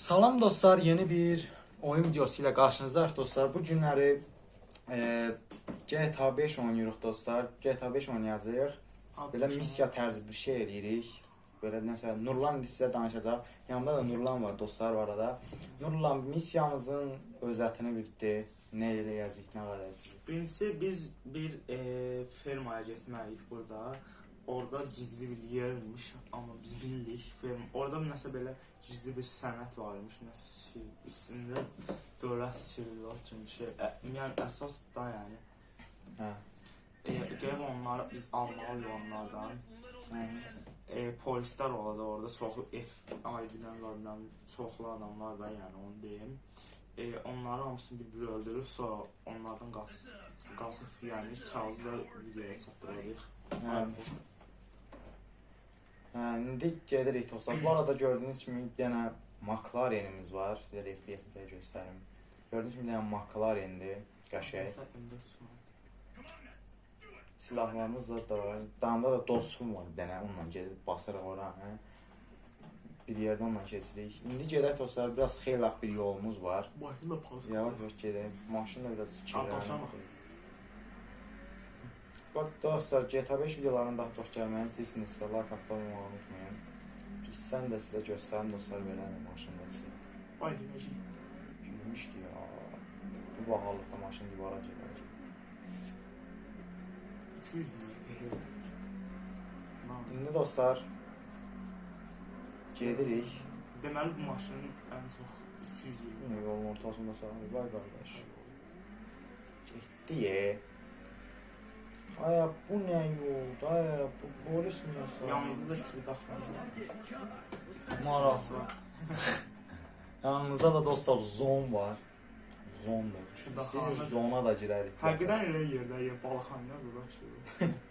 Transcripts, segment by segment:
Salam dostlar, yeni bir oyun videosu ilə qarşınızdayıq dostlar. Bu günləri e, GTA 5 oynayırıq dostlar. GTA 5 oynayacağıq. Belə missiya tərzi bir şey eləyirik. Belə nəsə Nurlan sizə danışacaq. Yanımda da Nurlan var dostlar var arada. Nurlan missiyamızın özətini bildi. Nə eləyəcəyik, nə edəcəyik. Birincisi biz bir e, fermaya getməliyik burada. Orada gizli bir yermiş, amma biz bildik ferm. Orada nəsə belə gizli bir sənət varmış, nəsə sir, içində dövlət sirri kimi bir şey. Ə, yəni əsas da yəni. Hə. E, gəlib onları biz almalıyıq onlardan. Hə. E, polislər oladı orada, çoxlu F ID-dən qalan çoxlu adamlar da yəni onu deyim. E, onları hamısını bir-biri öldürür, sonra onlardan qas qasıb yəni kağızla videoya çatdırırıq. Hə, indi gedirik dostlar. Bu arada gördüyünüz kimi yenə McLarenimiz var. Sizə də FPS-də göstərim. Gördüyünüz kimi yenə McLarendir. Qəşəng. Silahlarımız da var. Damda da dostum var bir dənə. Onunla gedib basırıq ora, hə. Bir yerdən onunla keçirik. İndi gedək dostlar. Biraz xeyli bir yolumuz var. Başında pas. Yavaş yavaş gedək. Maşın da biraz kirlənir. Bax dostlar, GTA 5 videolarına daha çox gəlməyini istəyirsinizsə, like atmayı unutmayın. Pisdən də sizə göstərim dostlar belə maşında çıxır. Vay dinləyici. Gülmüşdü ya. Bu bahalıqda maşın divara gedəcək. 200 milyon. İndi dostlar gedirik. Deməli bu maşının ən çox 220. Yine yolun ortasında sağlıyor. Vay kardeş. Getdi Aya bu ne yoldu? Aya bu polis mi yasa? Yanımızda da kürdaq var. Maraqlı. Yanımızda da dostlar zon var. Zondur. Şurada İstəyirsiniz zona da girərik. Həqiqətən elə yerdə yer balıqxanada burada şey.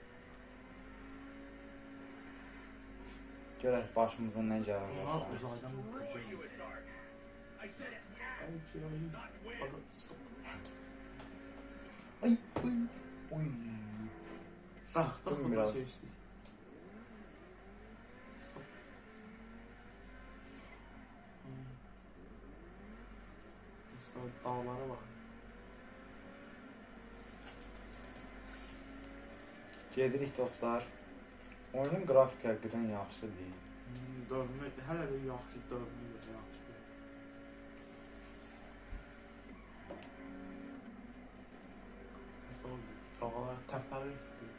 Görək başımıza nə gəlir uzaydan. Ay, ay, ay. Bak, Sıktım burada biraz. Stop. Hmm. Dağlara bak. Gedirik dostlar. Oyunun qrafiki həqiqətən yaxşı deyil. Hmm, Dövmə, hələ də yaxşı dövmə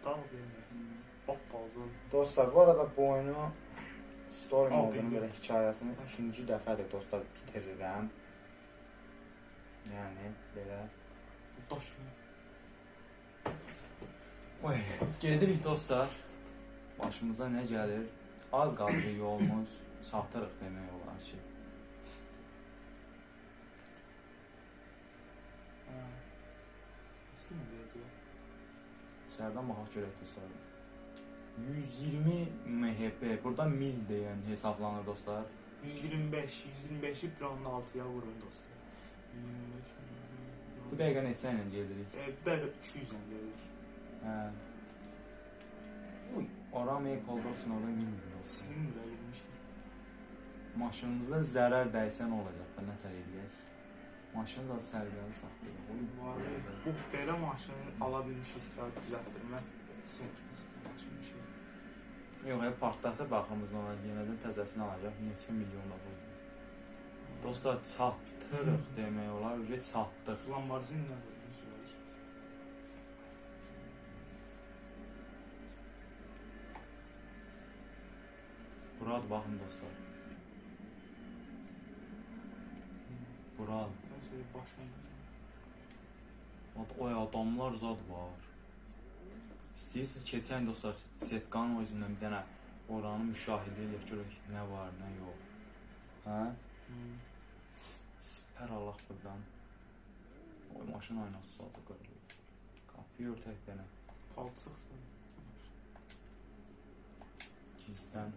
Bak. Dostlar bu arada bu oyunu story Al, modunun bildim. belə hekayəsini üçüncü dəfədir dostlar bitirirəm. Yəni belə. Daş. Oy, gedirik dostlar. Başımıza nə gəlir? Az qaldı yolumuz. Çatırıq demək olar ki. Nasıl mı diyor? İçəridən baxaq görək dostlar. 120 MHP. Burada mildir yəni hesablanır dostlar. 125, 125'i bir anda altıya vurun dostlar. 125. Bu dəqiqə neçə ilə gedirik? E, bir de 200 'den gelir. Hə. Uy, ora make olsun, ora mil olsun. Senin de girmiş. Maşınımıza zərər dəysə nə olacaq? Da nətər edək? Da sərbəli saxlayaq. Oy, ya, bu belə maşını alabilmiş istiyor düzelttirme. Sinir. Maşın bir şey. Yox, hep partlasa baxımız ona yenə də təzəsini alacaq. Neçə milyon da bu. Dostlar çatdırıq demək olar. Ücret çatdıq. Lamborghini ne dedin söyler. Buradır baxın dostlar. Buradır. Başım. Oy adamlar zad var. İstəyirsiniz keçən dostlar Setqanın özündən bir dənə oranı müşahidə edək görək nə var, nə yox. Hə? Hmm. Sipər Allah buradan. Oy maşın aynası zadı qırılır. Qapıyı örtək bənə. Palçık Gizdən.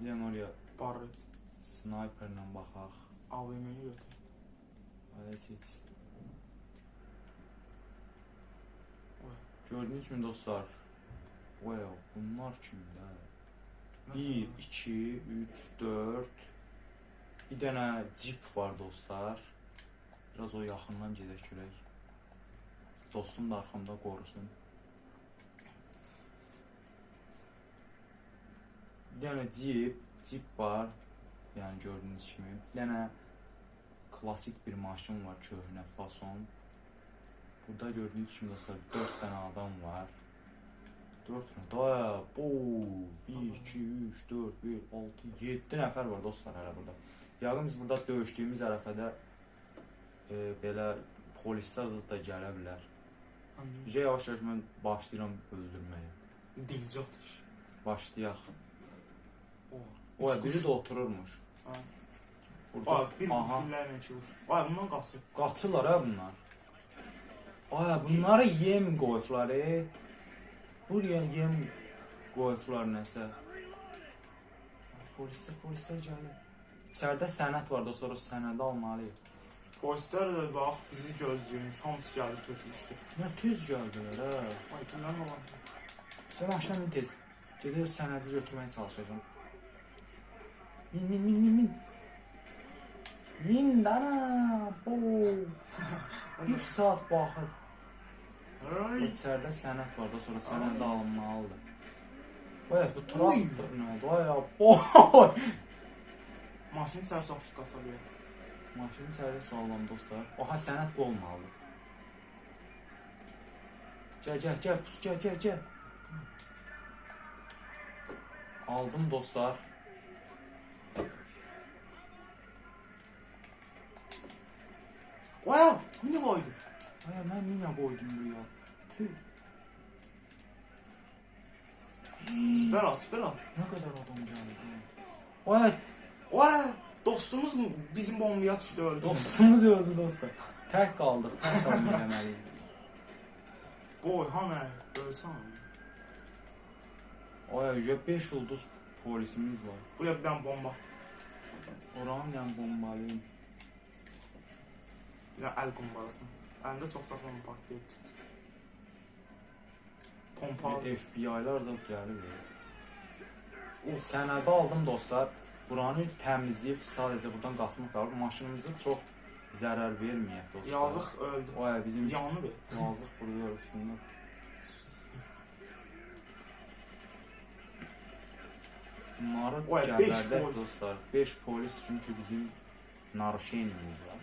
Bir dənə oraya Barret. sniperlə baxaq. AVM'yi götür. Hələ seç. Gördüyünüz kimi dostlar. Wow, bunlar kimdə? 1, 2, 3, 4. Bir dənə cip var dostlar. Biraz o yaxından gedək görək. Dostum da arxamda qorusun. Bir dənə cip, cip var. Yəni gördüyünüz kimi. Bir dənə klasik bir maşın var, köhnə fason. Burada gördüyünüz kimi dostlar 4 dənə adam var. 4 dənə. Daya, bu 1 2 3 4 1 6 7 nəfər var dostlar hələ burada. Yəqin biz burada döyüşdüyümüz ərəfədə e, belə polislər zad da gələ bilər. Bizə yavaş-yavaş mən başlayıram öldürməyə. Dilci atış. Başlayaq. O. O biri də otururmuş. Ha. Burada Ay bir aha güllərlə çevir. Ay bundan qaçır. qaçırlar ha bunlar. Ay bunları yem qoyublar. E. Buraya yem qoyublar nəsə. Polislər, polislər gəlir. İçəridə sənəd var dostlar, o sənədi almalıyıq. Polislər də bax bizi gözləyirmiş. Hamısı gəlib tökülüşdü. Nə tez gəldilər ha. Ay kimdən olan? Sən maşına min tez. Gedib sənədi götürməyə çalışacağam. Min min min min min. Min dana. Bu. Bir saat baxır. Ay. İçəridə sənəd var da sonra sənəd alınmalıdır. Vay bu traktor nə oldu? Ay boy. Maşın sər soxmuş qaça bilər. Maşın içəridə sağlam dostlar. Oha sənəd bu olmalıdır. Gəl gəl gəl pus gəl gəl gəl. Aldım dostlar. Wow! Bu nə qoydu? Ay mən mina qoydum buraya. Siper al, siper al. nə qədər adam gəldi. Ay Wow! Dostumuz mu bizim bombaya düşdü öldü? dostumuz öldü dostlar. Tək qaldıq, tək qaldım deməliyik. Boy, hanə? Ölsən. Ay ücə 5 ulduz polisimiz var. Buraya bir dənə bomba. Oranı yan bombalıyım. Dənə əl bombalası. Əlində çox saxlama partlayıb çıxdı. Pompa. FBI-lar zət gəlir. O sənədi aldım dostlar. Buranı təmizləyib sadəcə buradan qaçmaq qalır. Maşınımızı çox zərər verməyək dostlar. Yazıq öldü. O ay bizim Yanı bir. yazıq burada üstündə. Gəbərdək pol- dostlar. 5 polis çünki bizim naruşeniyimiz var.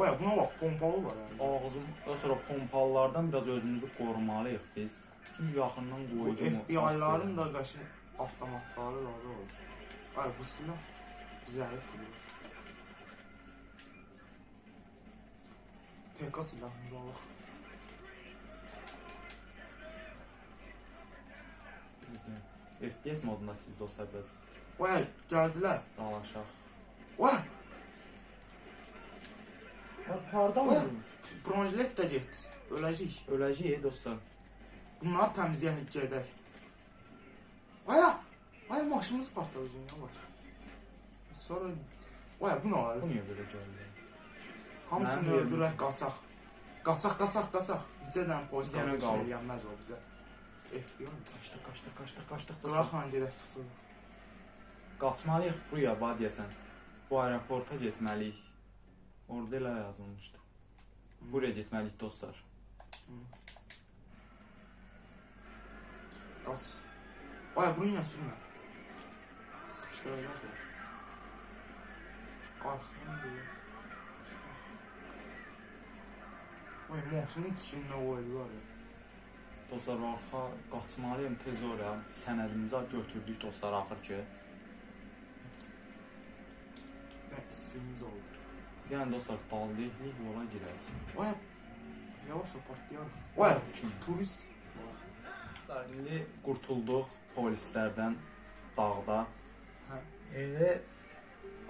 Oya buna bax, pompalı var yəni. Ağzım, o sonra pompalılardan biraz özümüzü qorumalıyıq biz. Çünki yaxından Bu qoydum. FBI-ların da qəşəng avtomatları var o. Ay bu silah zərif olur. PK silahımızı alaq. FPS modunda siz dostlar biraz Oya gəldilər. dalaşaq. Oya Hardan vurdun? bronzlet də getdi. Öləcəyik. Öləcəyik dostlar. Bunları təmizləyək gedək. Oya! Ay maşınımız partlayacaq ya var. Sonra Oya bu nə Bu var? niyə belə gəldi? Hamısını öldürək, qaçaq. Qaçaq, qaçaq, qaçaq. Bizədən qalıb qalıb. eləyənməz o bizə. FBI. Qaçdıq, qaçdıq, qaçdıq, qaçdıq. dostlar. Qıraqla gedək fısıl. Qaçmalıyıq buraya, bax deyəsən. Bu aeroporta getməliyik. Orada elə yazılmışdı. Buraya getməliyik dostlar. Qaç. Ay bunu niyə sürmə? Sıxışdıracaq ya. Arxadan deyir. Ay maşının içində qoydular ya. Dostlar, arxa qaçmalıyım tez oraya. Sənədimizi götürdük dostlar axır ki. Nə istiyimiz oldu. Yəni dostlar, daldıqlı yola girək. Ay yavaş ol partlayar. Ay Kim? turist. Dostlar, indi qurtulduq polislərdən dağda. Hə. Elə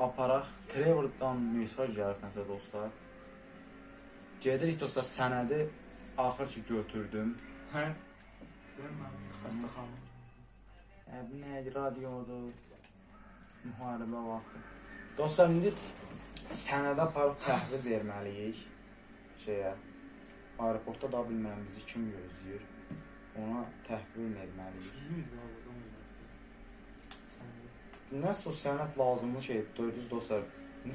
aparaq. Trevordan mesaj gəlib nəsə dostlar. Gedirik dostlar, sənədi axır ki götürdüm. Hə? Demə, xəstəxana. Nədir? Radiodur. Müharibə vaxtı. Dostlar, indi sənədə aparıb təhvil verməliyik şeyə. Aeroportda da bilmirəm bizi kim gözləyir. Ona təhvil verməliyik. O sənət lazımlı şey, düz dostlar.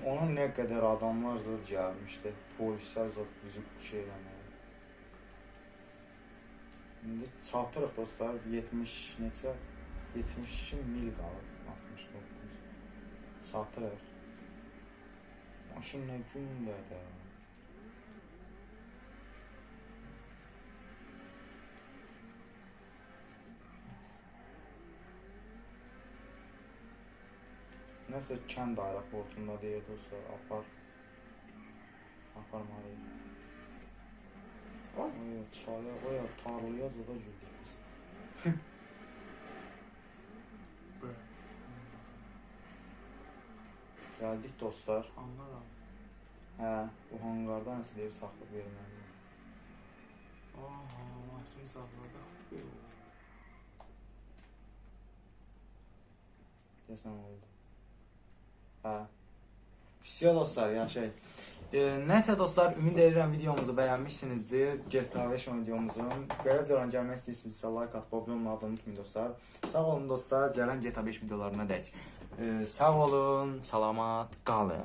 Onun nə qədər adamlar zad gəlmişdi. Polislər zad bizi şey eləməyə. İndi çatırıq dostlar 70 neçə 72 mil qalıb 69. Çatırıq. Nə gündədir. Nəsə kənd aeroportunda deyir dostlar, apar. Aparmalıyıq. Oya, çaya, oya, tarlaya zada girdik biz. Bə. Gəldik dostlar. Anlaram. Hə, bu hangarda nəsə deyir saxlıq verməliyik. Aha, maşını saxladıq. Deyəsən oldu. Hə. Все dostlar, yaşayın. E, nəsə dostlar, ümid edirəm videomuzu bəyənmişsinizdir. GTA 5 videomuzun. Belə videoların gəlmək istəyirsinizsə like atıb abunə olmağı da unutmayın dostlar. Sağ olun dostlar, gələn GTA 5 videolarına dək. E, sağ olun, salamat qalın.